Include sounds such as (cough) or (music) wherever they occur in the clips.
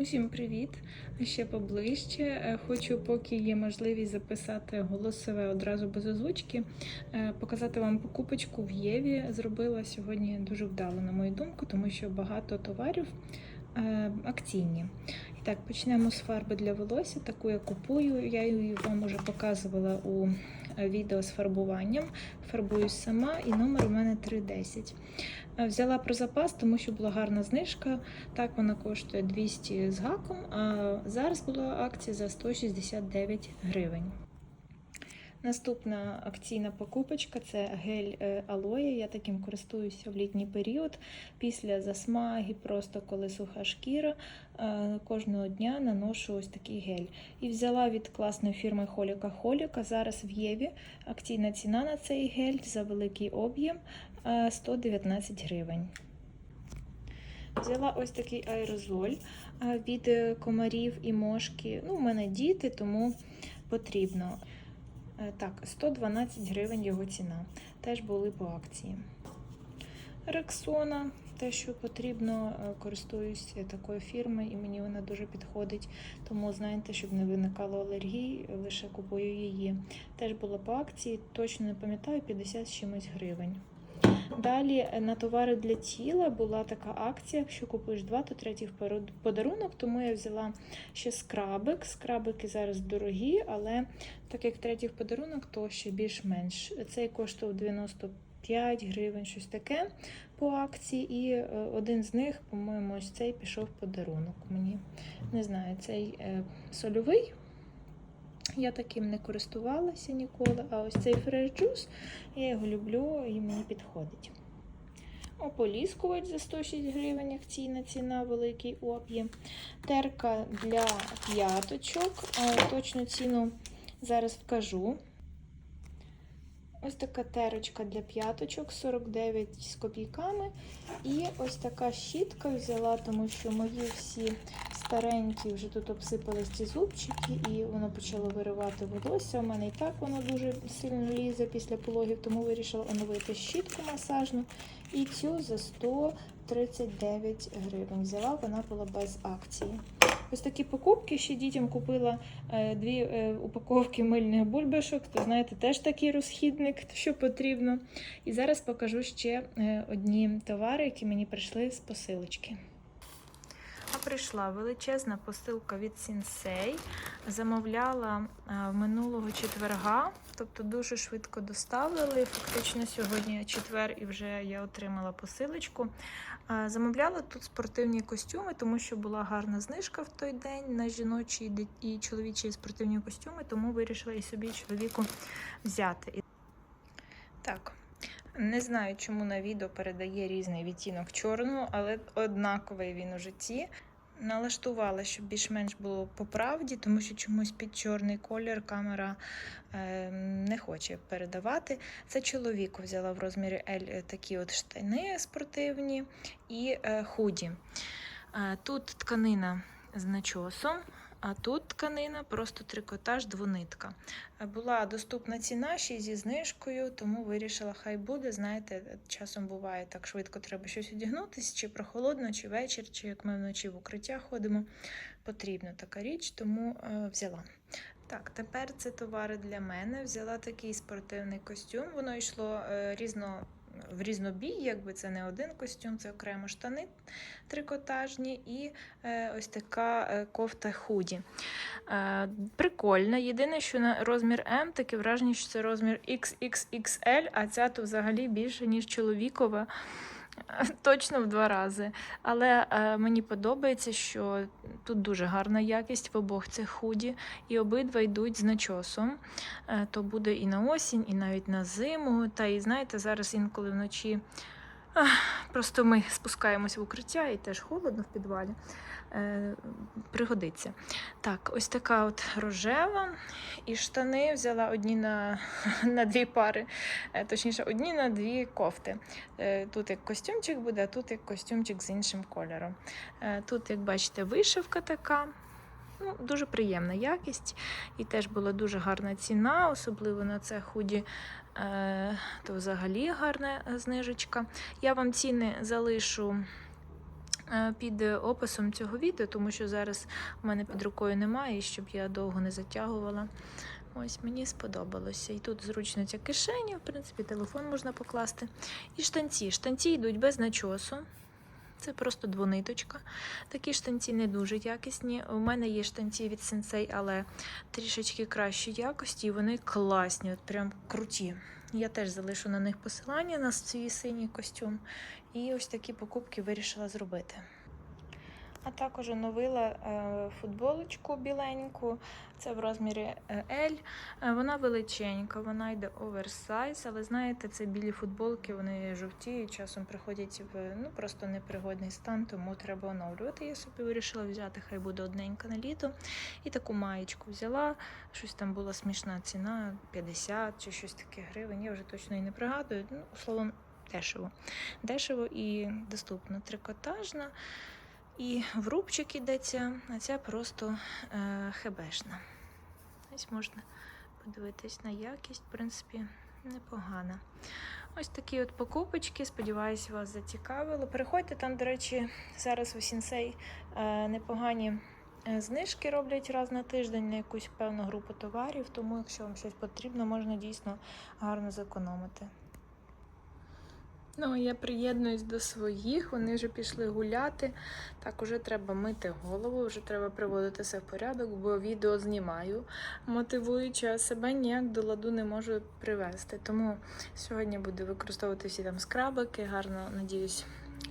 Усім привіт! Ще поближче. Е, Хочу, поки є можливість записати голосове одразу без озвучки, е, показати вам покупочку в Єві. Зробила сьогодні дуже вдало, на мою думку, тому що багато товарів е, акційні. І так, почнемо з фарби для волосся. Таку я купую. Я її вам вже показувала у відео з фарбуванням. Фарбуюсь сама, і номер у мене 310. Е, Взяла про запас, тому що була гарна знижка. Так вона коштує 200 з гаком, а зараз була акція за 169 гривень. Наступна акційна покупочка це гель е, алоє. Я таким користуюся в літній період. Після засмаги, просто коли суха шкіра, е, кожного дня наношу ось такий гель. І взяла від класної фірми Холіка Холіка. Зараз в Єві акційна ціна на цей гель за великий об'єм е, 119 гривень. Взяла ось такий аерозоль е, від е, комарів і мошки. Ну, у мене діти, тому потрібно. Е, Так, 112 гривень його ціна. Теж були по акції. Рексона, те, що потрібно, е, користуюсь такою фірмою і мені вона дуже підходить. Тому, знаєте, щоб не виникало алергій, лише купую її. Теж була по акції, точно не пам'ятаю, 50 з чимось гривень. Далі на товари для тіла була така акція. Якщо купуєш два, то третій в подарунок. Тому я взяла ще скрабик. Скрабики зараз дорогі, але так як третій подарунок, то ще більш-менш. Цей коштував 95 гривень, щось таке по акції. І е, один з них, по-моєму, ось цей пішов подарунок. Мені не знаю, цей е, сольовий. Я таким не користувалася ніколи. А ось цей Juice, я його люблю і мені підходить. Ополіскувач за 106 гривень, акційна ціна, великий об'єм. Терка для п'яточок. Точну ціну зараз вкажу. Ось така терочка для п'яточок, 49 з копійками. І ось така щітка взяла, тому що мої всі старенькі вже тут обсипались ці зубчики, і воно почало виривати волосся. У мене і так воно дуже сильно лізе після пологів, тому вирішила оновити щітку масажну. І цю за 139 гривень. Взяла, вона була без акції. Ось такі покупки. Ще дітям купила е, дві е, упаковки мильних бульбашок. То знаєте, теж такий розхідник, що потрібно. І зараз покажу ще е, одні товари, які мені прийшли з посилочки. Прийшла величезна посилка від Сінсей. Замовляла е, минулого четверга, тобто дуже швидко доставили. Фактично сьогодні четвер і вже я отримала посилочку. Е, Замовляла тут спортивні костюми, тому що була гарна знижка в той день на жіночі і чоловічі спортивні костюми, тому вирішила і собі чоловіку взяти. Так. Не знаю, чому на відео передає різний відтінок чорного, але однаковий він у житті. Налаштувала, щоб більш-менш було по правді, тому що чомусь під чорний колір камера е, не хоче передавати. Це чоловіку взяла в розмірі L е, такі от штани спортивні і е, худі. Е, тут тканина з начосом, а тут тканина просто трикотаж двонитка. Е, Була доступна ціна ще зі знижкою, тому вирішила, хай буде. Знаєте, часом буває так швидко треба щось одягнутися, чи прохолодно, чи вечір, чи як ми вночі в укриття ходимо. Потрібна така річ, тому е, взяла. Так, тепер це товари для мене. Взяла такий спортивний костюм. Воно йшло е, різно. В різнобій, якби це не один костюм, це окремо штани трикотажні і е, ось така е, кофта худі. Е, прикольна. Єдине, що на розмір М, таке враження, що це розмір XXXL, а ця то взагалі більше, ніж чоловікова. (laughs) Точно в два рази. Але е, мені подобається, що тут дуже гарна якість в обох цих худі, і обидва йдуть з начосом. Е, то буде і на осінь, і навіть на зиму. Та і знаєте, зараз інколи вночі просто ми спускаємось в укриття і теж холодно в підвалі. Е, пригодиться. Так, ось така от рожева. І штани взяла одні на, (laughs) на дві пари, е, точніше, одні на дві кофти. Е, Тут як костюмчик буде, а тут як костюмчик з іншим кольором. Е, Тут, як бачите, вишивка така. Ну, дуже приємна якість. І теж була дуже гарна ціна, особливо на це худі, е, то взагалі гарна знижечка. Я вам ціни залишу е, під описом цього відео, тому що зараз в мене під рукою немає, і щоб я довго не затягувала. Ось мені сподобалося. І тут зручно ця кишеня, в принципі, телефон можна покласти. І штанці. Штанці йдуть без начосу. Це просто двониточка. Такі штанці не дуже якісні. У мене є штанці від сенсей, але трішечки кращої якості, і вони класні, от прям круті. Я теж залишу на них посилання на свій синій костюм. І ось такі покупки вирішила зробити. А також оновила е, футболочку біленьку. Це в розмірі е, L. Е, Вона величенька, вона йде оверсайз, але знаєте, це білі футболки, вони жовтіють, часом приходять в ну просто непригодний стан, тому треба оновлювати. Я собі вирішила взяти, хай буде одненька на літо. І таку маєчку взяла. Щось там була смішна ціна 50 чи щось таке гривень. Я вже точно і не пригадую. Ну, словом, дешево. Дешево і доступно. Трикотажна. І в рубчик йдеться, а ця просто е, хебешна. Ось можна подивитись на якість, в принципі, непогана. Ось такі от покупочки. Сподіваюся, вас зацікавило. Переходьте там, до речі, зараз у Сінсей е, непогані е, знижки роблять раз на тиждень на якусь певну групу товарів, тому якщо вам щось потрібно, можна дійсно гарно зекономити. Ну, я приєднуюсь до своїх, вони вже пішли гуляти. Так, уже треба мити голову, вже треба приводити все в порядок, бо відео знімаю, мотивуючи, а себе ніяк до ладу не можу привести. Тому сьогодні буду використовувати всі там скрабики, гарно, надіюсь,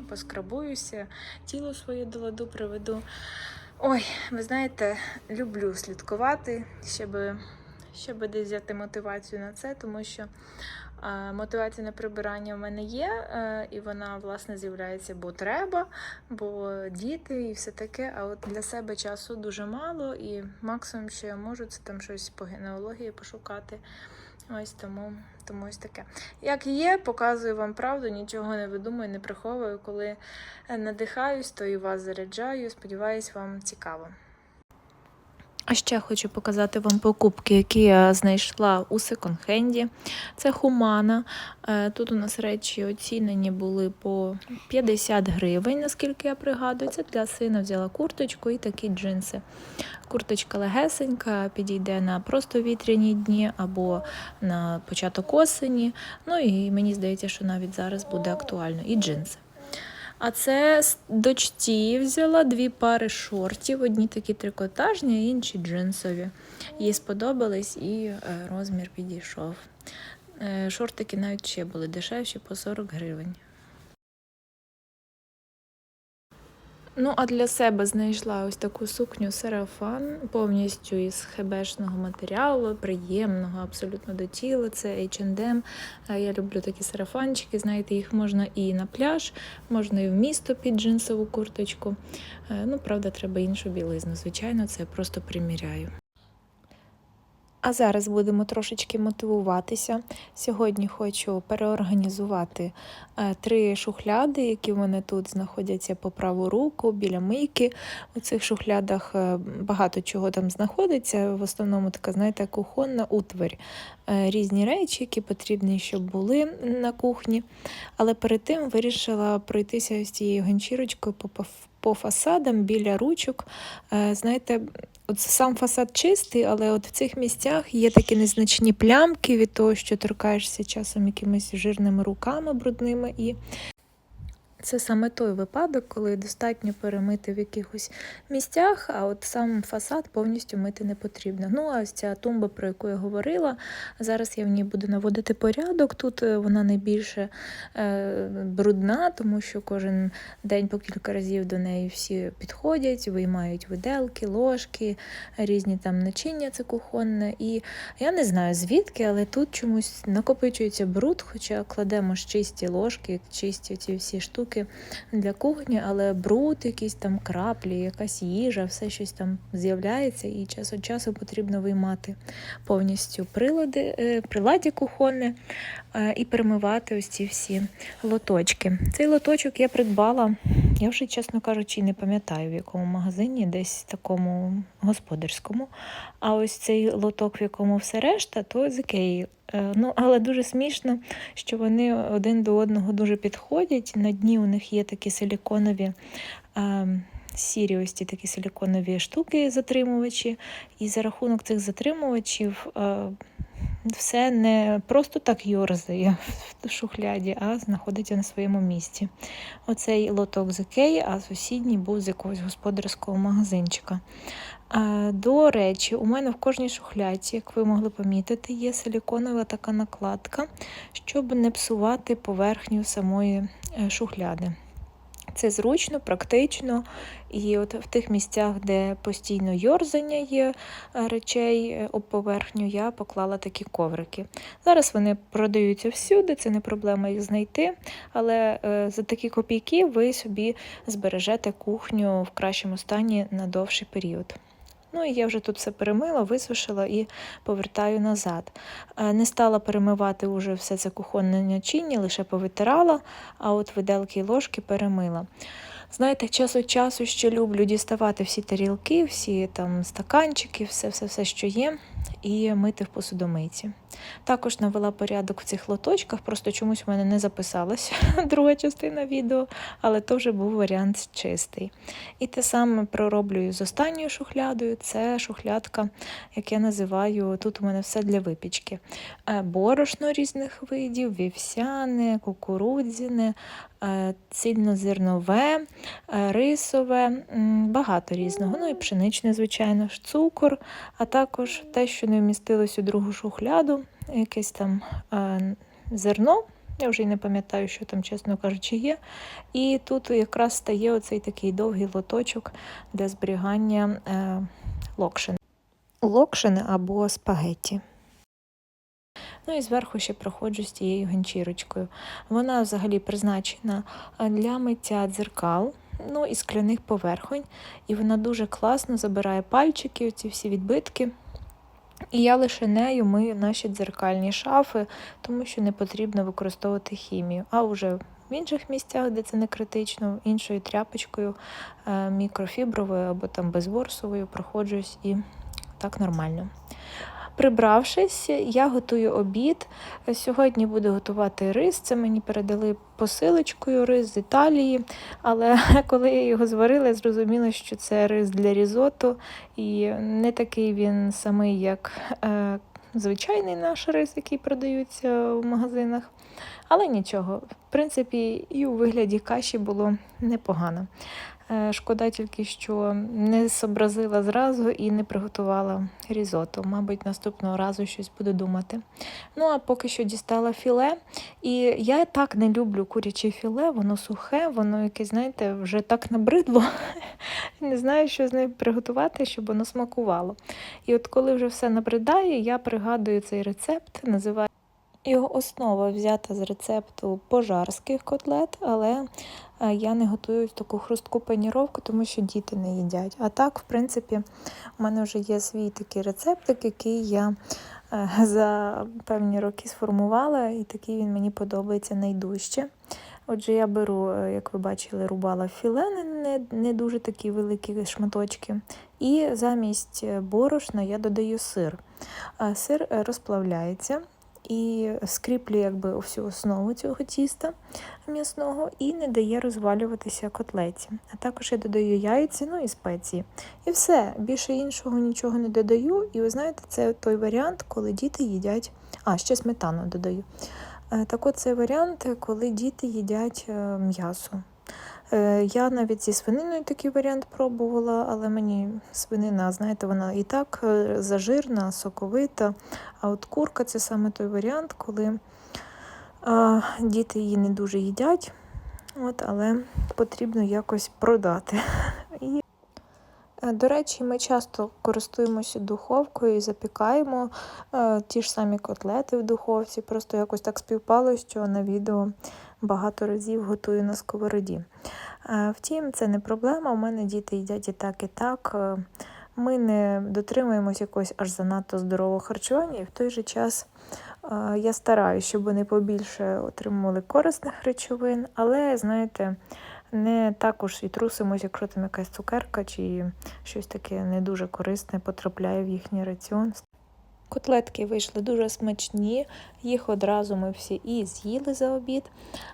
поскрабуюся, тіло своє до ладу приведу. Ой, ви знаєте, люблю слідкувати, щоб, щоб десь взяти мотивацію на це, тому що. Мотивація на прибирання в мене є, е, і вона, власне, з'являється, бо треба, бо діти і все таке. А от для себе часу дуже мало, і максимум, що я можу, це там щось по генеалогії пошукати. Ось тому, тому ось таке. Як є, показую вам правду, нічого не видумую, не приховую. Коли е, надихаюсь, то і вас заряджаю. Сподіваюсь, вам цікаво. А ще хочу показати вам покупки, які я знайшла у секонд-хенді. Це Хумана. Е, Тут у нас речі оцінені були по 50 гривень, наскільки я пригадую. Це для сина взяла курточку і такі джинси. Курточка легесенька, підійде на просто вітряні дні або на початок осені. Ну і мені здається, що навіть зараз буде актуально. І джинси. А це з дочці взяла дві пари шортів, одні такі трикотажні, а інші джинсові. Їй сподобались і е, розмір підійшов. Е, Шортики навіть ще були дешевші по 40 гривень. Ну, а для себе знайшла ось таку сукню сарафан, повністю із хебешного матеріалу, приємного абсолютно до тіла. Це H&M. Е, Я люблю такі сарафанчики. Знаєте, їх можна і на пляж, можна і в місто під джинсову курточку. Е, Ну, правда, треба іншу білизну. Звичайно, це я просто приміряю. А зараз будемо трошечки мотивуватися. Сьогодні хочу переорганізувати е, три шухляди, які в мене тут знаходяться по праву руку біля мийки. У цих шухлядах е, багато чого там знаходиться. В основному така, знаєте, кухонна утварь. Е, Різні речі, які потрібні, щоб були на кухні. Але перед тим вирішила пройтися з цією ганчірочкою по, фасадам біля ручок. Знаєте, От сам фасад чистий, але от в цих місцях є такі незначні плямки від того, що торкаєшся часом якимись жирними руками брудними. І це саме той випадок, коли достатньо перемити в якихось місцях, а от сам фасад повністю мити не потрібно. Ну, а ось ця тумба, про яку я говорила, зараз я в ній буду наводити порядок. Тут е, вона найбільше е, брудна, тому що кожен день по кілька разів до неї всі підходять, виймають виделки, ложки, різні там начиння це кухонне. І я не знаю звідки, але тут чомусь накопичується бруд, хоча кладемо ж чисті ложки, чисті ці всі штуки для кухні, але бруд, якісь там краплі, якась їжа, все щось там з'являється, і час від часу потрібно виймати повністю прилади, приладі кухонне е, і перемивати ось ці всі лоточки. Цей лоточок я придбала, я вже, чесно кажучи, не пам'ятаю, в якому магазині, десь такому господарському. А ось цей лоток, в якому все решта, то з Ікеї. Е, Ну, але дуже смішно, що вони один до одного дуже підходять. На дні у них є такі силіконові е, сірі ось ці такі силіконові штуки, затримувачі. І за рахунок цих затримувачів е, все не просто так йорзає в шухляді, а знаходиться на своєму місці. Оцей лоток з Ікеї, а сусідній був з якогось господарського магазинчика. До речі, у мене в кожній шухляді, як ви могли помітити, є силіконова така накладка, щоб не псувати поверхню самої е, шухляди. Це зручно, практично, і от в тих місцях, де постійно йорзання є е, речей е, об поверхню, я поклала такі коврики. Зараз вони продаються всюди, це не проблема їх знайти, але е, за такі копійки ви собі збережете кухню в кращому стані на довший період. Ну і я вже тут все перемила, висушила і повертаю назад. Е, Не стала перемивати уже все це кухонне начиння, лише повитирала, а от виделки і ложки перемила. Знаєте, час від часу ще люблю діставати всі тарілки, всі там стаканчики, все, все, все, що є, і мити в посудомийці. Також навела порядок в цих лоточках, просто чомусь в мене не записалася (laughs) друга частина відео, але то вже був варіант чистий. І те саме пророблюю з останньою шухлядою. Це шухлядка, як я називаю, тут у мене все для випічки. Е, Борошно різних видів, вівсяне, кукурудзяне, е, цільнозернове, е, рисове, багато різного. Ну і пшеничне, звичайно ж, цукор, а також те, що не вмістилось у другу шухляду, якесь там зерно. Я вже й не пам'ятаю, що там, чесно кажучи, є. І тут якраз стає оцей такий довгий лоточок для зберігання е, локшин. Локшини або спагетті. Ну і зверху ще проходжу з тією ганчірочкою. Вона взагалі призначена для миття дзеркал, ну і скляних поверхонь. І вона дуже класно забирає пальчики, оці всі відбитки. І я лише нею мию наші дзеркальні шафи, тому що не потрібно використовувати хімію. А вже в інших місцях, де це не критично, іншою тряпочкою е, мікрофібровою або там безворсовою проходжусь і так нормально. Прибравшись, я готую обід. Сьогодні буду готувати рис. Це мені передали посилочкою рис з Італії. Але (laughs) коли я його зварила, я зрозуміла, що це рис для різотто, і не такий він самий, як е, звичайний наш рис, який продаються в магазинах. Але нічого, в принципі, і у вигляді каші було непогано. Е, Шкода тільки, що не зобразила зразу і не приготувала різотто. Мабуть, наступного разу щось буду думати. Ну, а поки що дістала філе. І я так не люблю куряче філе, воно сухе, воно якесь, знаєте, вже так набридло. (laughs) Не знаю, що з ним приготувати, щоб воно смакувало. І от коли вже все набридає, я пригадую цей рецепт, називаю. Його основа взята з рецепту пожарських котлет, але е, я не готую таку хрустку паніровку, тому що діти не їдять. А так, в принципі, у мене вже є свій такий рецептик, який я е, за певні роки сформувала, і такий він мені подобається найдужче. Отже, я беру, е, як ви бачили, рубала філе, не- не, дуже такі великі шматочки. І замість борошна я додаю сир. Сир розплавляється і скріплює якби всю основу цього тіста м'ясного і не дає розвалюватися котлеті. А також я додаю яйця, ну і спеції. І все, більше іншого нічого не додаю. І ви знаєте, це той варіант, коли діти їдять. А, ще сметану додаю. Е, Так от цей варіант, коли діти їдять е, м'ясо. Е, Я навіть зі свининою такий варіант пробувала, але мені свинина, знаєте, вона і так е, зажирна, соковита. А от курка це саме той варіант, коли а, діти її не дуже їдять, от, але потрібно якось продати. Е, до речі, ми часто користуємося духовкою і запікаємо е, ті ж самі котлети в духовці. Просто якось так співпало, що на відео багато разів готую на сковороді. Е, Втім, це не проблема. У мене діти їдять і так, і так. Е, Ми не дотримуємося якогось аж занадто здорового харчування, і в той же час е, я стараюся, щоб вони побільше отримували корисних речовин, але, знаєте, не також і трусимось, якщо там якась цукерка чи щось таке не дуже корисне потрапляє в їхній раціон. Котлетки вийшли дуже смачні, їх одразу ми всі і з'їли за обід.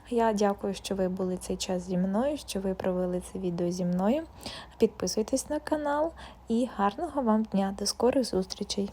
Я дякую, що ви були цей час зі мною, що ви провели це відео зі мною. Підписуйтесь на канал і гарного вам дня. До скорих зустрічей!